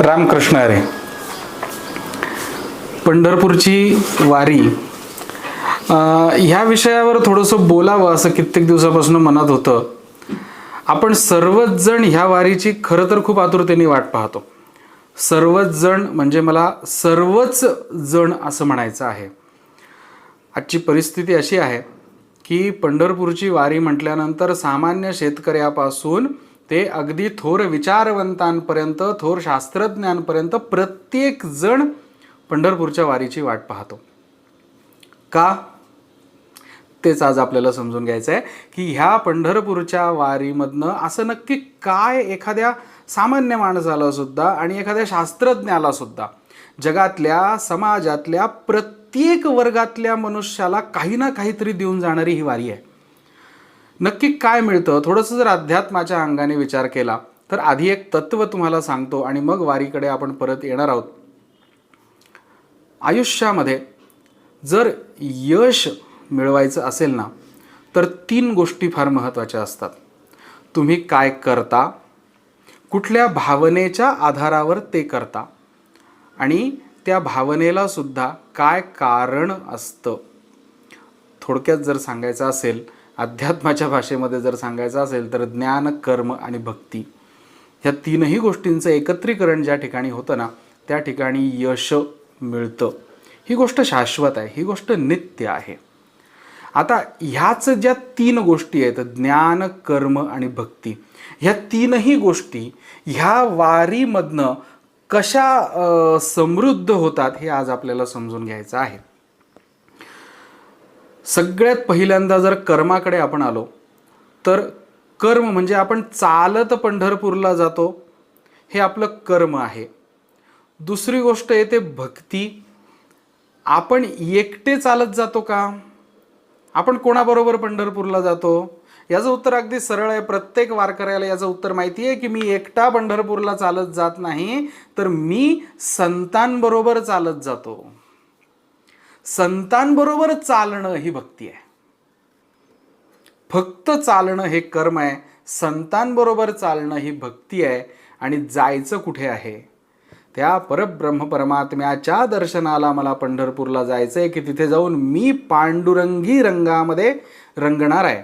रामकृष्ण अरे. पंढरपूरची वारी. ह्या विषयावर थोडंसं बोलावं असं कित्येक दिवसापासून मनात होतं. आपण सर्वच जण ह्या वारीची खरं तर खूप आतुरतेने वाट पाहतो. सर्वच जण म्हणजे मला सर्वच जण असं म्हणायचं आहे. आजची परिस्थिती अशी आहे की पंढरपूरची वारी म्हटल्यानंतर सामान्य शेतकऱ्यापासून ते अगदी थोर विचारवंतांपर्यंत थोर शास्त्रज्ञांपर्यंत प्रत्येक जण पंढरपूरच्या वारीची वाट पाहतो. का? तेच आज आपल्याला समजून घ्यायचं आहे की ह्या पंढरपूरच्या वारीमधनं असं नक्की काय एखाद्या सामान्य माणसाला सुद्धा आणि एखाद्या शास्त्रज्ञाला सुद्धा जगातल्या समाजातल्या प्रत्येक वर्गातल्या मनुष्याला काही ना काहीतरी देऊन जाणारी ही वारी आहे. नक्की काय मिळतं? थोडंसं जर अध्यात्माच्या अंगाने विचार केला तर आधी एक तत्व तुम्हाला सांगतो आणि मग वारीकडे आपण परत येणार आहोत. आयुष्यामध्ये जर यश मिळवायचं असेल ना तर तीन गोष्टी फार महत्त्वाच्या असतात. तुम्ही काय करता कुठल्या भावनेच्या आधारावर ते करता आणि त्या भावनेला सुद्धा काय कारण असतं? थोडक्यात जर सांगायचं असेल अध्यात्माच्या भाषेमध्ये जर सांगायचं असेल तर ज्ञान कर्म आणि भक्ती ह्या तीनही गोष्टींचं एकत्रीकरण ज्या ठिकाणी होतं ना त्या ठिकाणी यश मिळतं. ही गोष्ट शाश्वत आहे ही गोष्ट नित्य आहे. आता ह्याच ज्या तीन गोष्टी आहेत ज्ञान कर्म आणि भक्ती ह्या तीनही गोष्टी ह्या वारीमधनं कशा समृद्ध होतात हे आज आपल्याला समजून घ्यायचं आहे. सगळ्यात पहिल्यांदा जर कर्माकडे आपण आलो तर कर्म म्हणजे आपण चालत पंढरपूरला जातो हे आपलं कर्म आहे. दुसरी गोष्ट येते भक्ती. आपण एकटे चालत जातो का? आपण कोणाबरोबर पंढरपूरला जातो? याचं उत्तर अगदी सरळ आहे. प्रत्येक वारकऱ्याला याचं उत्तर माहिती आहे की मी एकटा पंढरपूरला चालत जात नाही तर मी संतांबरोबर चालत जातो. संतांबरोबर चालणं ही भक्ती आहे. फक्त चालणं हे कर्म आहे संतांबरोबर चालणं ही भक्ती आहे आणि जायचं कुठे आहे? त्या परब्रह्म परमात्म्याच्या दर्शनाला मला पंढरपूरला जायचं आहे की तिथे जाऊन मी पांडुरंगी रंगामध्ये रंगणार आहे.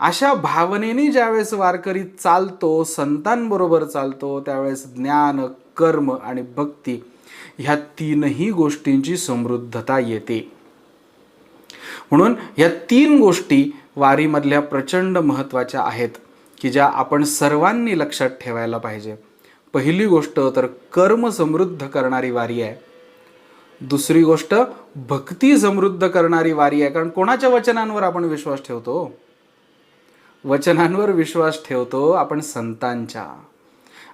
अशा भावनेने ज्यावेळेस वारकरी चालतो संतांबरोबर चालतो त्यावेळेस ज्ञान कर्म आणि भक्ती ह्या तीनही गोष्टींची समृद्धता येते. म्हणून ह्या तीन गोष्टी वारीमधल्या प्रचंड महत्त्वाच्या आहेत की ज्या आपण सर्वांनी लक्षात ठेवायला पाहिजे. पहिली गोष्ट तर कर्म समृद्ध करणारी वारी आहे. दुसरी गोष्ट भक्ती समृद्ध करणारी वारी आहे कारण कोणाच्या वचनांवर आपण विश्वास ठेवतो? वचनांवर विश्वास ठेवतो आपण संतांच्या.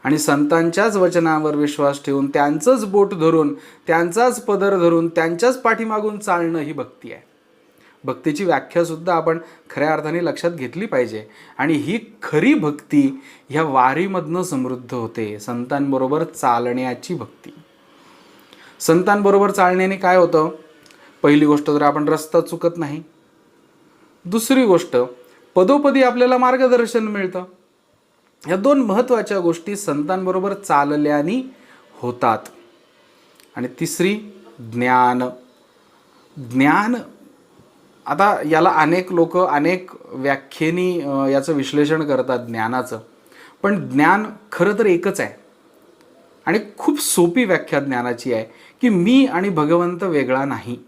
आणि संतांच्याच वचनावर विश्वास ठेवून त्यांचंच बोट धरून त्यांचाच पदर धरून त्यांच्याच पाठीमागून चालणं ही भक्ती आहे. भक्तीची व्याख्यासुद्धा आपण खऱ्या अर्थाने लक्षात घेतली पाहिजे. आणि ही खरी भक्ती ह्या वारीमधनं समृद्ध होते संतांबरोबर चालण्याची भक्ती. संतांबरोबर चालण्याने काय होतं? पहिली गोष्ट तर आपण रस्ता चुकत नाही. दुसरी गोष्ट पदोपदी आपल्याला मार्गदर्शन मिळतं. या दोन महत्त्वाच्या गोष्टी संतांबरोबर चालल्याने होतात. आणि तिसरी ज्ञान. ज्ञान आता याला अनेक लोक अनेक व्याख्येनी याचं विश्लेषण करतात ज्ञानाचं. पण ज्ञान खरं तर एकच आहे. आणि खूप सोपी व्याख्या ज्ञानाची आहे की मी आणि भगवंत वेगळा नाही.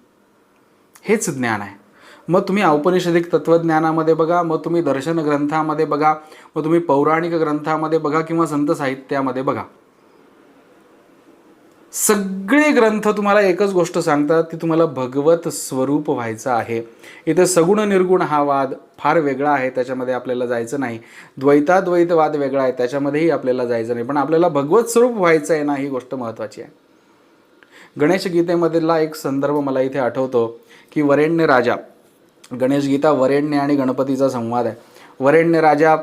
हेच ज्ञान आहे. मग तुम्ही औपनिषदिक तत्त्वज्ञानामध्ये बघा मग तुम्ही दर्शन ग्रंथामध्ये बघा मग तुम्ही पौराणिक ग्रंथामध्ये बघा किंवा संत साहित्यामध्ये बघा. सगळे ग्रंथ तुम्हाला एकच गोष्ट सांगतात की तुम्हाला भगवत स्वरूप व्हायचं आहे. इथे सगुण निर्गुण हा वाद फार वेगळा आहे त्याच्यामध्ये आपल्याला जायचं नाही. द्वैताद्वैत वाद वेगळा आहे त्याच्यामध्येही आपल्याला जायचं नाही. पण आपल्याला भगवत स्वरूप व्हायचं आहे ना ही गोष्ट महत्त्वाची आहे. गणेश गीतेमधला एक संदर्भ मला इथे आठवतो की वरेण्य राजा गणेश गीता वरेण्य आणि गणपतीचा संवाद आहे. वरेण्य राजा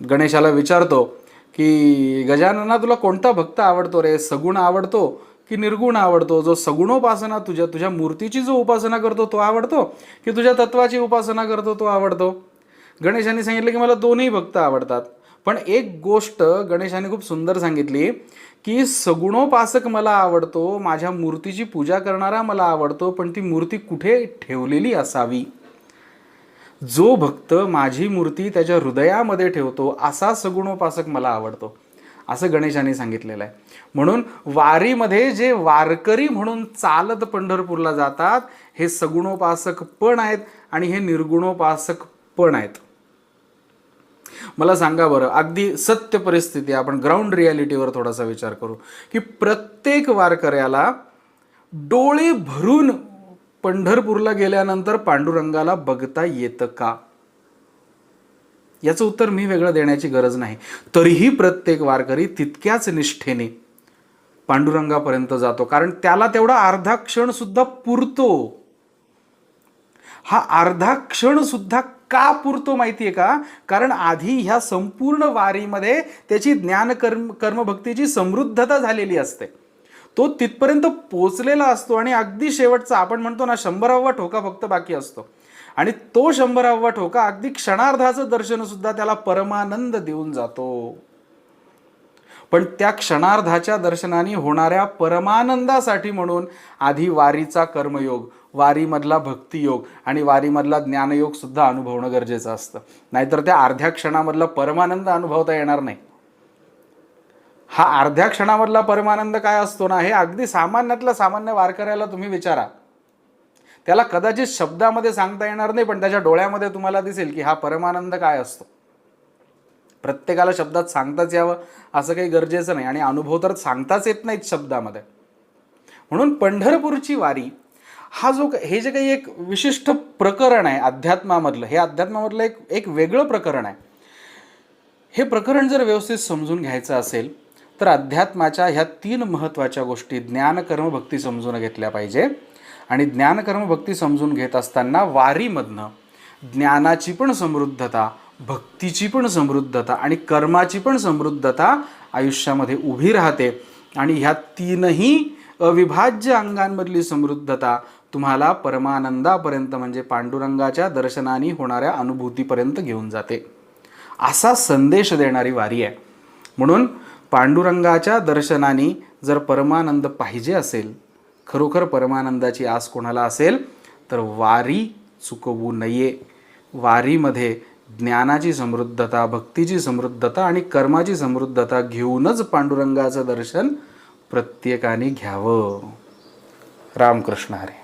गणेशाला विचारतो की गजानना तुला कोणता भक्त आवडतो रे? सगुण आवडतो की निर्गुण आवडतो? जो सगुणोपासना तुझ्या तुझ्या मूर्तीची जो उपासना करतो तो आवडतो? की तुझ्या तत्वाची उपासना करतो तो आवडतो? गणेशाने सांगितलं की मला दोन्ही भक्त आवडतात. पण एक गोष्ट गणेशाने खूप सुंदर सांगितली की सगुणोपासक मला आवडतो माझ्या मूर्तीची पूजा करणारा मला आवडतो पण ती मूर्ती कुठे ठेवलेली असावी? जो भक्त माझी मूर्ती त्याच्या हृदयामध्ये ठेवतो असा सगुणोपासक मला आवडतो. असं गणेशाने सांगितलेलं आहे. म्हणून वारीमध्ये जे वारकरी म्हणून चालत पंढरपूरला जातात हे सगुणोपासक पण आहेत आणि हे निर्गुणोपासक पण आहेत. मला सांगा बरं अगदी सत्य परिस्थिती आपण ग्राउंड रियालिटीवर थोडासा विचार करू की प्रत्येक वारकऱ्याला डोळे भरून पंढरपूरला गेल्यानंतर पांडुरंगाला बघता येतं का? याचं उत्तर मी वेगळं देण्याची गरज नाही. तरीही प्रत्येक वारकरी तितक्याच निष्ठेने पांडुरंगापर्यंत जातो कारण त्याला तेवढा अर्धा क्षण सुद्धा पुरतो. हा अर्धा क्षण सुद्धा का पुरतो माहितीये का? कारण आधी ह्या संपूर्ण वारीमध्ये त्याची ज्ञान कर्म कर्मभक्तीची समृद्धता झालेली असते. तो तिथपर्यंत पोचलेला असतो आणि अगदी शेवटचा आपण म्हणतो ना शंभरावा ठोका फक्त बाकी असतो. आणि तो शंभरावा ठोका अगदी क्षणार्धाचं दर्शन सुद्धा त्याला परमानंद देऊन जातो. पण त्या क्षणार्धाच्या दर्शनाने होणाऱ्या परमानंदासाठी म्हणून आधी वारीचा कर्मयोग वारीमधला भक्तियोग आणि वारीमधला ज्ञानयोगसुद्धा अनुभवणं गरजेचं असतं. नाहीतर त्या अर्ध्या क्षणामधला परमानंद अनुभवता येणार नाही. हा अर्ध्या क्षणामधला परमानंद काय असतो ना हे अगदी सामान्यातलं सामान्य वारकऱ्याला तुम्ही विचारा. त्याला कदाचित शब्दामध्ये सांगता येणार नाही पण त्याच्या डोळ्यामध्ये तुम्हाला दिसेल की हा परमानंद काय असतो. प्रत्येकाला शब्दात सांगताच यावं असं काही गरजेचं नाही. आणि अनुभव तर सांगताच येत नाहीत शब्दामध्ये. म्हणून पंढरपूरची वारी हा जो हे जे काही एक विशिष्ट प्रकरण आहे अध्यात्मामधलं हे अध्यात्मामधलं एक एक वेगळं प्रकरण आहे. हे प्रकरण जर व्यवस्थित समजून घ्यायचं असेल तर अध्यात्माच्या ह्या तीन महत्त्वाच्या गोष्टी ज्ञान कर्म भक्ती समजून घेतल्या पाहिजे. आणि ज्ञान कर्म भक्ती समजून घेत असताना वारीमधनं ज्ञानाची पण समृद्धता भक्तीची पण समृद्धता आणि कर्माची पण समृद्धता आयुष्यामध्ये उभी राहते. आणि ह्या तीनही अविभाज्य अंगांमधली समृद्धता तुम्हाला परमानंदापर्यंत म्हणजे पांडुरंगाच्या दर्शनाने होणाऱ्या अनुभूतीपर्यंत घेऊन जाते. असा संदेश देणारी वारी आहे. म्हणून पांडुरंगाच्या दर्शनाने जर परमानंद पाहिजे असेल खरोखर परमानंदाची आस कोणाला असेल तर वारी चुकवू नये. वारीमध्ये ज्ञानाची समृद्धता भक्तीची समृद्धता आणि कर्माची समृद्धता घेऊनच पांडुरंगाचं दर्शन प्रत्येकाने घ्यावं. रामकृष्ण हरे.